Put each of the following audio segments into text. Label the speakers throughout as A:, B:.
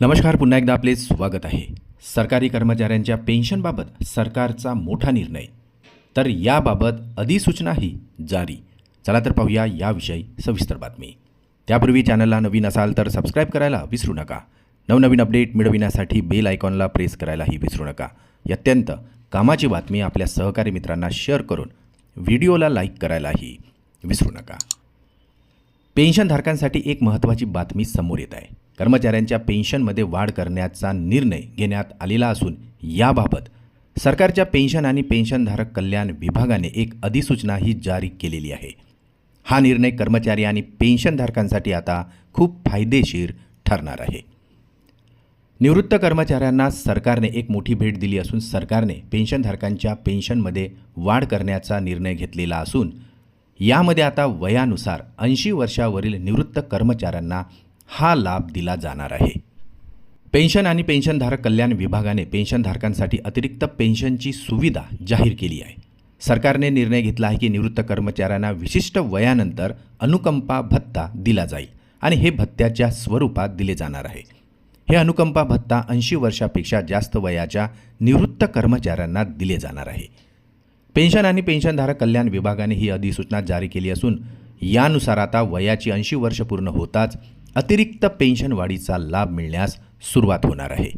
A: नमस्कार पुन्हा एकदा आपले स्वागत आहे. सरकारी कर्मचाऱ्यांच्या पेन्शनबाबत सरकारचा मोठा निर्णय. तर याबाबत अधिसूचनाही जारी. चला तर पाहूया याविषयी सविस्तर बातमी. त्यापूर्वी चॅनलला नवीन असाल तर सबस्क्राईब करायला विसरू नका. नवनवीन अपडेट मिळविण्यासाठी बेल आयकॉनला प्रेस करायलाही विसरू नका. अत्यंत कामाची बातमी आपल्या सहकारी मित्रांना शेअर करून व्हिडिओला लाईक करायलाही विसरू नका. पेन्शनधारकांसाठी एक महत्त्वाची बातमी समोर येत आहे. कर्मचाऱ्यांच्या पेन्शनमध्ये वाढ करण्याचा निर्णय घेण्यात आलेला असून याबाबत सरकारच्या पेन्शन आणि पेन्शनधारक कल्याण विभागाने एक अधिसूचनाही जारी केलेली आहे. हा निर्णय कर्मचारी आणि पेन्शनधारकांसाठी आता खूप फायदेशीर ठरणार आहे. निवृत्त कर्मचाऱ्यांना सरकारने एक मोठी भेट दिली असून सरकारने पेन्शनधारकांच्या पेन्शनमध्ये वाढ करण्याचा निर्णय घेतलेला असून यामध्ये आता वयानुसार ऐंशी वर्षावरील निवृत्त कर्मचाऱ्यांना हा लाभ दिला जाणार आहे. पेन्शन आणि पेन्शनधारक कल्याण विभागाने पेन्शनधारकांसाठी अतिरिक्त पेन्शनची सुविधा जाहीर केली आहे. सरकारने निर्णय घेतला आहे की निवृत्त कर्मचाऱ्यांना विशिष्ट वयानंतर अनुकंपा भत्ता दिला जाईल आणि हे भत्त्याच्या स्वरूपात दिले जाणार आहे. हे अनुकंपा भत्ता ऐंशी वर्षापेक्षा जास्त वयाच्या निवृत्त कर्मचाऱ्यांना दिले जाणार आहे. पेन्शन आणि पेन्शनधारक कल्याण विभागाने ही अधिसूचना जारी केली असून यानुसार आता वयाची ऐंशी वर्ष पूर्ण होताच अतिरिक्त पेन्शन वाढीचा लाभ मिळण्यास सुरुवात होणार आहे.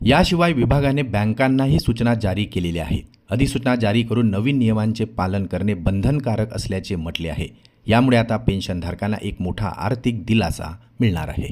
A: याशिवाय विभागाने बँकांनाही सूचना जारी केलेल्या आहेत अधिसूचना जारी करून नवीन नियमांचे पालन करणे बंधनकारक असल्याचे म्हटले आहे. यामुळे आता पेन्शनधारकांना एक मोठा आर्थिक दिलासा मिळणार आहे.